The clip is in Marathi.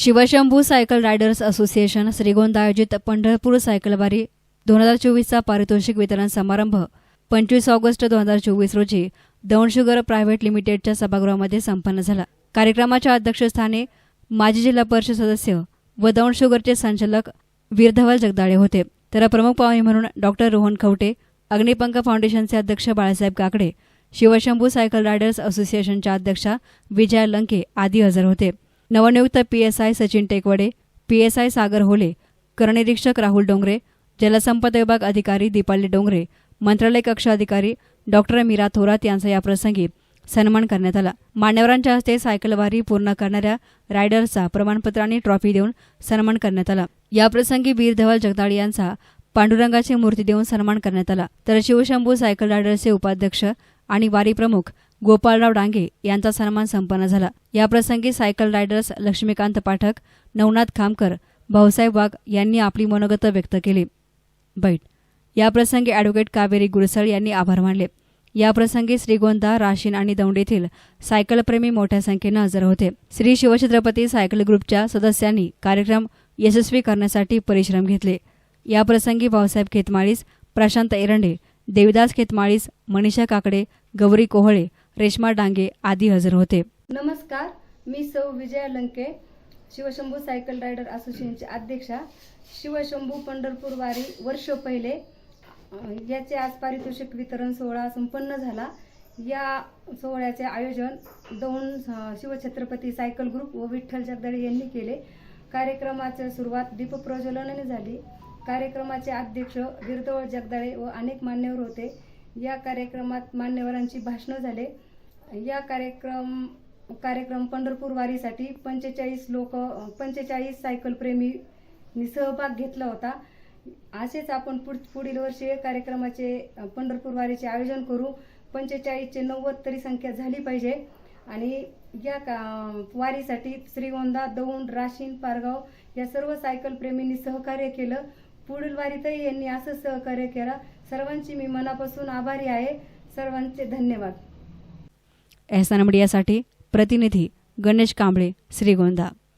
Shivshambhu cycle riders association Shrigonda आयोजित पंढरपूर सायकलवारी दोन हजार चोवीसचा पारितोषिक वितरण समारंभ. पंचवीस ऑगस्ट दोन हजार चोवीस रोजी दौंड शुगर प्रायव्हेट लिमिटेडच्या सभागृहामध्ये संपन्न झाला. कार्यक्रमाच्या अध्यक्षस्थानी माजी जिल्हा परिषद सदस्य व दौंड शुगरचे संचालक वीरधवल जगदाळे होते. तर प्रमुख पाहुणे म्हणून डॉक्टर रोहन खवटे अग्निपंख फाउंडेशनचे अध्यक्ष बाळासाहेब काकडे शिवशंभू सायकल रायडर्स असोसिएशनच्या अध्यक्षा विजया लंके आदी हजर होते. नवनियुक्त पीएसआय सचिन टेकवडे पीएसआय सागर होले करनिरीक्षक राहुल डोंगरे जलसंपदा विभाग अधिकारी दीपाली डोंगरे मंत्रालय कक्ष अधिकारी डॉक्टर मीरा थोरात यांचा याप्रसंगी सन्मान करण्यात आला. मान्यवरांच्या हस्ते सायकलवारी पूर्ण करणाऱ्या रायडर्सचा प्रमाणपत्र आणि ट्रॉफी देऊन सन्मान करण्यात आला. याप्रसंगी वीर धवल जगदाळे यांचा पांडुरंगाची मूर्ती देऊन सन्मान करण्यात आला. तर शिवशंभू सायकल रायडर्सचे उपाध्यक्ष आणि वारी प्रमुख गोपाळराव डांगे यांचा सन्मान संपन्न झाला. याप्रसंगी सायकल रायडर्स लक्ष्मीकांत पाठक नवनाथ खामकर भाऊसाहेब वाघ यांनी आपली मनोगत व्यक्त केली. बैठ. याप्रसंगी ॲडव्होकेट कावेरी गुरसळ यांनी आभार मानले. याप्रसंगी श्रीगोंदा राशीन आणि दौंड येथील सायकलप्रेमी मोठ्या संख्येनं हजर होते. श्री शिवछत्रपती सायकल ग्रुपच्या सदस्यांनी कार्यक्रम यशस्वी करण्यासाठी परिश्रम घेतले. याप्रसंगी भाऊसाहेब खेतमाळीस प्रशांत एरंडे देविदास खेतमाळीस मनीषा काकडे गौरी कोहळे रेश्मा डांगे आदी हजर होते. नमस्कार मी सौ विजया लंके शिवशंभू सायकल रायडर असोसिएशनचे अध्यक्षा शिवशंभू पंढरपूर वारी वर्ष पहिले याचे आज पारितोषिक वितरण सोहळा संपन्न झाला. या सोहळ्याचे आयोजन दौंड शिवछत्रपती सायकल ग्रुप व विठ्ठल जगदाळे यांनी केले. कार्यक्रमाची सुरुवात दीपप्रज्वलनाने झाली. कार्यक्रमाचे अध्यक्ष वीरदवळ जगदाळे व अनेक मान्यवर होते. या कार्यक्रमात मान्यवरांची भाषणं झाले. या कार्यक्रम कार्यक्रम पंढरपूर वारीसाठी पंचेचाळीस लोक पंचेचाळीस सायकल प्रेमींनी सहभाग घेतला होता. असेच आपण पुढ पुढील वर्षी कार्यक्रमाचे पंढरपूर वारीचे आयोजन करू. पंचेचाळीसचे नव्वद तरी संख्या झाली पाहिजे. आणि या का वारीसाठी श्रीगोंदा दौंड राशीन पारगाव या सर्व सायकल प्रेमींनी सहकार्य केलं. पुढील वारीतही यांनी असं सहकार्य केलं. सर्वांची मी मनापासून आभारी आहे. सर्वांचे धन्यवाद. एहसान मीडियासाठी प्रतिनिधी गणेश कांबळे श्रीगोंदा.